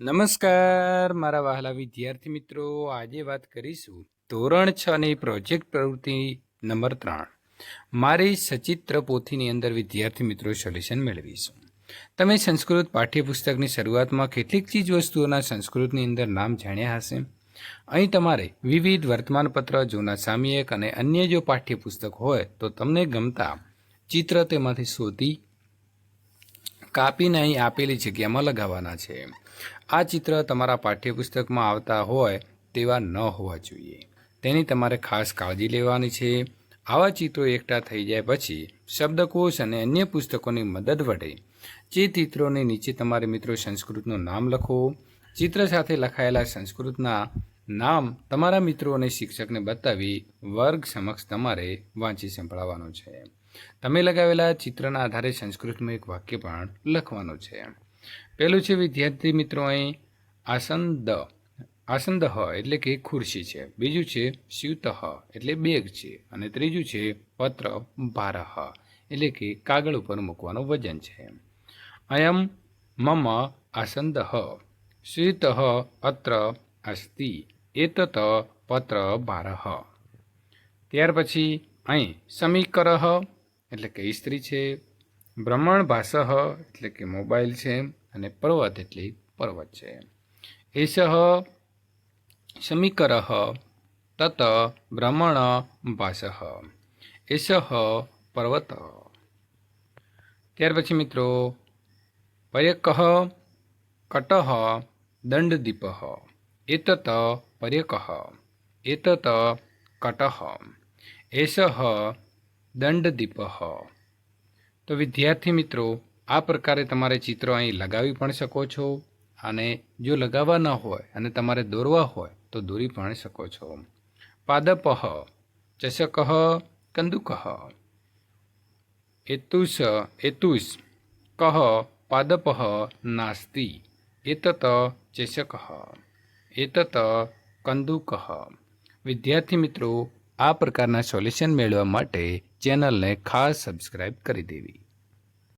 નમસ્કાર, મારા વહાલા વિદ્યાર્થી મિત્રો. આજે વાત કરીશું ધોરણ છ ની પ્રોજેક્ટ પ્રવૃત્તિ નંબર ત્રણ. મારી સચિત્ર પોથીની અંદર વિદ્યાર્થી મિત્રો સોલ્યુશન મેળવીશું. તમે સંસ્કૃત પાઠ્યપુસ્તકની શરૂઆતમાં કેટલીક ચીજ વસ્તુઓના સંસ્કૃતની અંદર નામ જાણ્યા હશે? અહીં તમારે વિવિધ વર્તમાનપત્ર, જૂના સામયિક અને અન્ય જો પાઠ્યપુસ્તક હોય તો તમને ગમતા ચિત્ર તેમાંથી શોધી કાપીને અહીં આપેલી જગ્યામાં લગાવવાના છે. આ ચિત્ર તમારા પાઠ્યપુસ્તકમાં આવતા હોય તેવા ન હોવા જોઈએ. તેની તમારે ખાસ કાળજી લેવાની છે. આવા ચિત્રો એકઠા થઈ જાય પછી શબ્દકોશ અને અન્ય પુસ્તકોની મદદ વડે જે ચિત્રોની નીચે તમારે મિત્રો સંસ્કૃતનું નામ લખો. ચિત્ર સાથે લખાયેલા સંસ્કૃતના નામ તમારા મિત્રો અને શિક્ષકને બતાવી વર્ગ સમક્ષ તમારે વાંચી સંભળાવવાનું છે. તમે લગાવેલા ચિત્રના આધારે સંસ્કૃતમાં એક વાક્ય પણ લખવાનું છે. પહેલું છે, વિદ્યાર્થી મિત્રો, અહીં આસંદ આસંદ એટલે કે ખુરશી છે. બીજું છે, સ્યુત એટલે બેગ છે. અને ત્રીજું છે, પત્ર ભારહ એટલે કે કાગળ ઉપર મૂકવાનું વજન છે. અયમ મમ આસંદ સ્યુત અત્ર અસ્તિ. એતત પત્ર ભારહ ત્યાર પછી અહીં સમીકરહ એટલે કે સ્ત્રી છે ભ્રમણ ભાષહ એટલે કે મોબાઈલ છે અને પર્વત એટલે પર્વત છે. એશ સમીકર તત ભ્રમણ ભાષ એશ પર્વત. ત્યાર પછી મિત્રો, પર્યક કટ દંડદીપ. એતત પર્યક. એતત કટ. એષ દંડદીપ. તો વિદ્યાર્થી મિત્રો, આ પ્રકારે તમારે ચિત્રો અહીં લગાવી પણ શકો છો અને જો લગાવવા ન હોય અને તમારે દોરવા હોય, તો દોરી પણ શકો છો. પાદપહ ચષક, કંદુકઃ. એતુષ એતુષ. કહ પાદપહ નાસ્તિ. એતત, ચષક. એતત કંદુકહ વિદ્યાર્થી મિત્રો આ પ્રકારના સોલ્યુશન મેળવવા માટે ચેનલને ખાસ સબસ્ક્રાઇબ કરી દેવી.